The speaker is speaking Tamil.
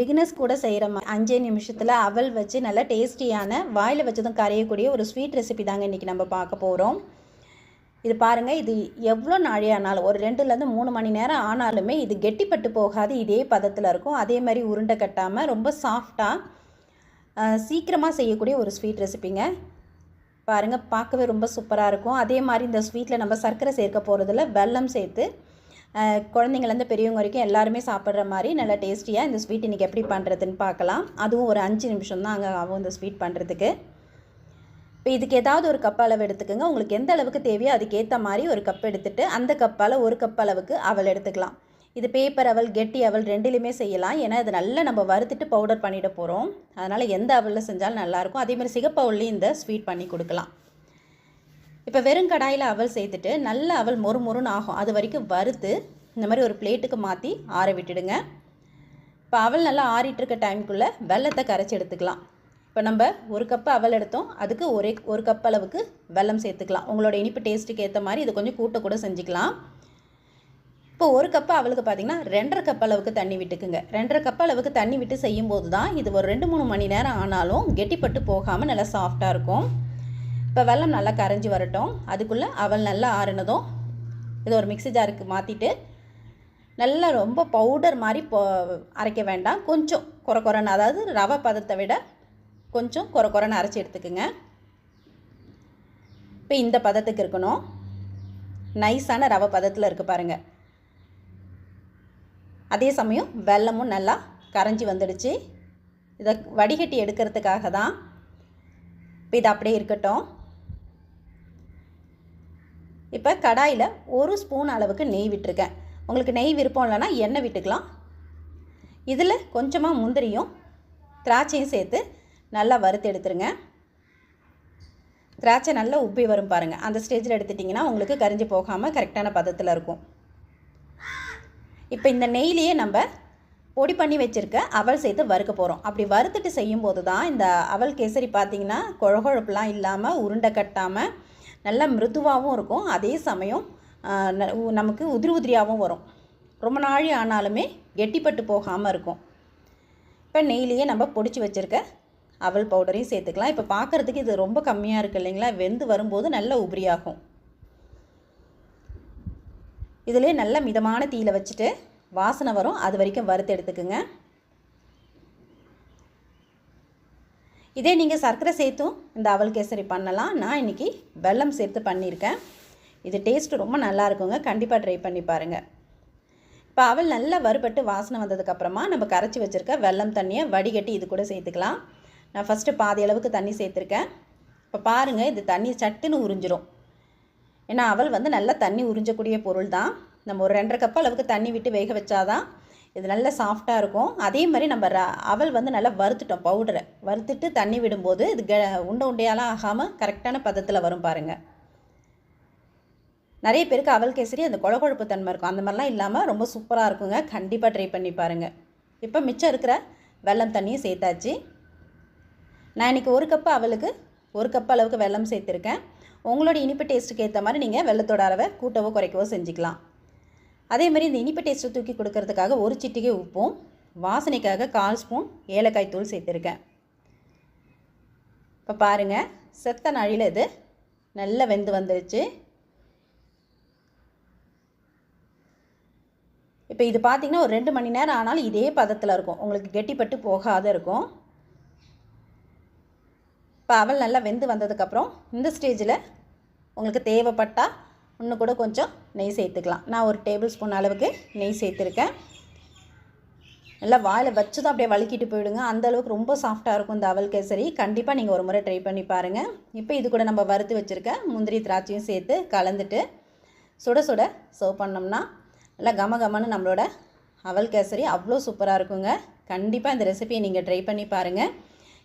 பிகினர்ஸ் கூட செய்கிற மாதிரி அஞ்சே நிமிஷத்தில் அவல் வச்சு நல்லா டேஸ்டியான வாயில் வச்சதும் கரையக்கூடிய ஒரு ஸ்வீட் ரெசிபி தாங்க இன்றைக்கி நம்ம பார்க்க போகிறோம் இது பாருங்கள் இது எவ்வளோ நாழியானாலும் ஒரு ரெண்டுலேருந்து மூணு மணி நேரம் ஆனாலுமே இது கெட்டிப்பட்டு போகாது இதே பதத்தில் இருக்கும். அதே மாதிரி உருண்டை கட்டாமல் ரொம்ப சாஃப்டாக சீக்கிரமாக செய்யக்கூடிய ஒரு ஸ்வீட் ரெசிபிங்க பாருங்கள் பார்க்கவே ரொம்ப சூப்பராக இருக்கும். அதே மாதிரி இந்த ஸ்வீட்டில் நம்ம சர்க்கரை சேர்க்க போகிறதுல வெல்லம் சேர்த்து குழந்தைங்கலேருந்து குழந்தைங்கள்லேருந்து பெரியவங்க வரைக்கும் எல்லாருமே சாப்பிட்ற மாதிரி நல்லா டேஸ்டியாக இந்த ஸ்வீட் இன்றைக்கி எப்படி பண்ணுறதுன்னு பார்க்கலாம். அதுவும் ஒரு அஞ்சு நிமிஷம் தான் அங்கே ஆகும் இந்த ஸ்வீட் பண்ணுறதுக்கு இப்போ இதுக்கு ஏதாவது ஒரு கப் அளவு எடுத்துக்கோங்க. உங்களுக்கு எந்த அளவுக்கு தேவையோ அதுக்கேற்ற மாதிரி ஒரு கப் எடுத்துகிட்டு அந்த கப்பால் ஒரு கப் அளவுக்கு அவள் எடுத்துக்கலாம். இது பேப்பர் அவல் கெட்டி அவள் ரெண்டுலையுமே செய்யலாம். ஏன்னா இது நல்லா நம்ம வறுத்துட்டு பவுடர் பண்ணிட போகிறோம் அதனால் எந்த அவலில் செஞ்சாலும் நல்லாயிருக்கும் அதே மாதிரி சிகப்பு அவல்லையும் இந்த ஸ்வீட் பண்ணி கொடுக்கலாம். இப்போ வெறும் கடாயில் அவல் சேர்த்துட்டு நல்ல அவல் மொறு மொறுன்னு ஆகும். அது வரைக்கும் வறுத்து இந்த மாதிரி ஒரு பிளேட்டுக்கு மாற்றி ஆற விட்டுடுங்க. இப்போ அவல் நல்லா ஆறிட்டுருக்க டைமுக்குள்ளே வெல்லத்தை கரைச்சி எடுத்துக்கலாம். இப்போ நம்ம ஒரு கப்பு அவல் எடுத்தோம். அதுக்கு ஒரே ஒரு கப் அளவுக்கு வெல்லம் சேர்த்துக்கலாம். உங்களோட இனிப்பு டேஸ்ட்டுக்கு ஏற்ற மாதிரி இது கொஞ்சம் கூட்ட கூட செஞ்சுக்கலாம். இப்போ ஒரு கப்பு அவளுக்கு பார்த்தீங்கன்னா ரெண்டரை கப் அளவுக்கு தண்ணி விட்டுக்குங்க. ரெண்டரை கப் அளவுக்கு தண்ணி விட்டு செய்யும்போது தான் இது ஒரு ரெண்டு மூணு மணி நேரம் ஆனாலும் கெட்டிப்பட்டு போகாமல் நல்லா சாஃப்டாக இருக்கும். இப்போ வெல்லம் நல்லா கரைஞ்சி வரட்டும். அதுக்குள்ளே அவல் நல்லா ஆறுனதும் இதை ஒரு மிக்ஸி ஜாருக்கு மாற்றிட்டு நல்லா ரொம்ப பவுடர் மாதிரி போ அரைக்க வேண்டாம். கொஞ்சம் குறை குறைன்னு அதாவது ரவை பதத்தை விட கொஞ்சம் குறை குறைன்னு அரைச்சி எடுத்துக்கோங்க. இப்போ இந்த பதத்துக்கு இருக்கணும். நைஸான ரவை பதத்தில் இருக்குது பாருங்கள் அதே சமயம் வெல்லமும் நல்லா கரைஞ்சி வந்துடுச்சு. இதை வடிகட்டி எடுக்கிறதுக்காக தான் இப்போ இது அப்படியே இருக்கட்டும். இப்போ கடாயில் ஒரு ஸ்பூன் அளவுக்கு நெய் விட்டுருக்கேன். உங்களுக்கு நெய் விருப்பம் இல்லைன்னா எண்ணெய் விட்டுக்கலாம். இதில் கொஞ்சமாக முந்திரியும் திராட்சையும் சேர்த்து நல்லா வறுத்து எடுத்துருங்க. திராட்சை நல்லா உப்பி வரும் பாருங்கள் அந்த ஸ்டேஜில் எடுத்துட்டிங்கன்னா உங்களுக்கு கரிஞ்சு போகாமல் கரெக்டான பதத்தில் இருக்கும். இப்போ இந்த நெய்லேயே நம்ம பொடி பண்ணி வச்சுருக்க அவல் சேர்த்து வறுக்க போகிறோம் அப்படி வறுத்துட்டு செய்யும்போது தான் இந்த அவல் கேசரி பார்த்திங்கன்னா கொழகொழப்புலாம் இல்லாமல் உருண்டை கட்டாமல் நல்லா மிருதுவாகவும் இருக்கும். அதே சமயம் நமக்கு உதிரி உதிரியாகவும் வரும். ரொம்ப நாழி ஆனாலுமே கெட்டிப்பட்டு போகாமல் இருக்கும். இப்போ நெய்லேயே நம்ம பொடிச்சு வச்சுருக்க அவல் பவுடரையும் சேர்த்துக்கலாம். இப்போ பார்க்குறதுக்கு இது ரொம்ப கம்மியாக இருக்குது இல்லைங்களா? வெந்து வரும்போது நல்ல உபரியாகும் இதிலே நல்ல மிதமான தீயில வச்சுட்டு வாசனை வரும். அது வரைக்கும் வறுத்து எடுத்துக்குங்க. இதே நீங்கள் சர்க்கரை சேர்த்தும் இந்த அவல் கேசரி பண்ணலாம். நான் இன்றைக்கி வெல்லம் சேர்த்து பண்ணியிருக்கேன். இது டேஸ்ட்டு ரொம்ப நல்லா இருக்குங்க. கண்டிப்பாக ட்ரை பண்ணி பாருங்கள் இப்போ அவல் நல்லா வறுபட்டு வாசனை வந்ததுக்கப்புறமா நம்ம கரைச்சி வச்சுருக்க வெல்லம் தண்ணியை வடிகட்டி இது கூட சேர்த்துக்கலாம். நான் ஃபஸ்ட்டு பாதி அளவுக்கு தண்ணி சேர்த்துருக்கேன். இப்போ பாருங்கள் இது தண்ணி சட்டுன்னு உறிஞ்சிரும். ஏன்னா அவல் வந்து நல்லா தண்ணி உறிஞ்சக்கூடிய பொருள் தான் நம்ம ஒரு ரெண்டரை கப் அளவுக்கு தண்ணி விட்டு வேக வச்சாதான் இது நல்ல சாஃப்டாக இருக்கும். அதே மாதிரி நம்ம ர அவல் வந்து நல்லா வறுத்துட்டோம் பவுடரை வறுத்துட்டு தண்ணி விடும்போது இது க உண்டை உண்டையாலாம் ஆகாமல் கரெக்டான பதத்தில் வரும் பாருங்கள் நிறைய பேருக்கு அவல் கேசரி அந்த குழகுழப்பு தன்மை இருக்கும். அந்த மாதிரிலாம் இல்லாமல் ரொம்ப சூப்பராக இருக்குங்க. கண்டிப்பாக ட்ரை பண்ணி பாருங்கள் இப்போ மிச்சம் இருக்கிற வெல்லம் தண்ணியும் சேர்த்தாச்சு. நான் இன்றைக்கி ஒரு கப்பு அவளுக்கு ஒரு கப் அளவுக்கு வெல்லம் சேர்த்துருக்கேன். உங்களோட இனிப்பு டேஸ்ட்டுக்கு ஏற்ற மாதிரி நீங்கள் வெள்ளத்தோட அளவை கூட்டவோ குறைக்கவோ செஞ்சுக்கலாம். அதே மாதிரி இந்த இனிப்பு டேஸ்ட்டை தூக்கி கொடுக்கறதுக்காக ஒரு சிட்டிகை உப்பும் வாசனைக்காக கால் ஸ்பூன் ஏலக்காய் தூள் சேர்த்துருக்கேன். இப்போ பாருங்கள் செத்த நழியில் இது நல்லா வெந்து வந்துருச்சு. இப்போ இது பார்த்தீங்கன்னா ஒரு ரெண்டு மணி நேரம் ஆனாலும் இதே பதத்தில் இருக்கும். உங்களுக்கு கெட்டிப்பட்டு போகாத இருக்கும். இப்போ அவள் நல்லா வெந்து வந்ததுக்கப்புறம் இந்த ஸ்டேஜில் உங்களுக்கு தேவைப்பட்டால் இன்னும் கூட கொஞ்சம் நெய் சேர்த்துக்கலாம். நான் ஒரு டேபிள் ஸ்பூன் அளவுக்கு நெய் சேர்த்துருக்கேன். நல்லா வாயில் வச்சு தான் அப்படியே வழுக்கிட்டு போயிடுங்க. அந்த அளவுக்கு ரொம்ப சாஃப்டாக இருக்கும் இந்த அவல் கேசரி. கண்டிப்பாக நீங்கள் ஒரு முறை ட்ரை பண்ணி பாருங்கள் இப்போ இது கூட நம்ம வறுத்து வச்சுருக்க முந்திரி திராட்சையும் சேர்த்து கலந்துட்டு சுட சுட சர்வ் பண்ணோம்னா நல்லா கம கமன்னு நம்மளோட அவல் கேசரி அவ்வளோ சூப்பராக இருக்குங்க. கண்டிப்பாக இந்த ரெசிபியை நீங்கள் ட்ரை பண்ணி பாருங்கள்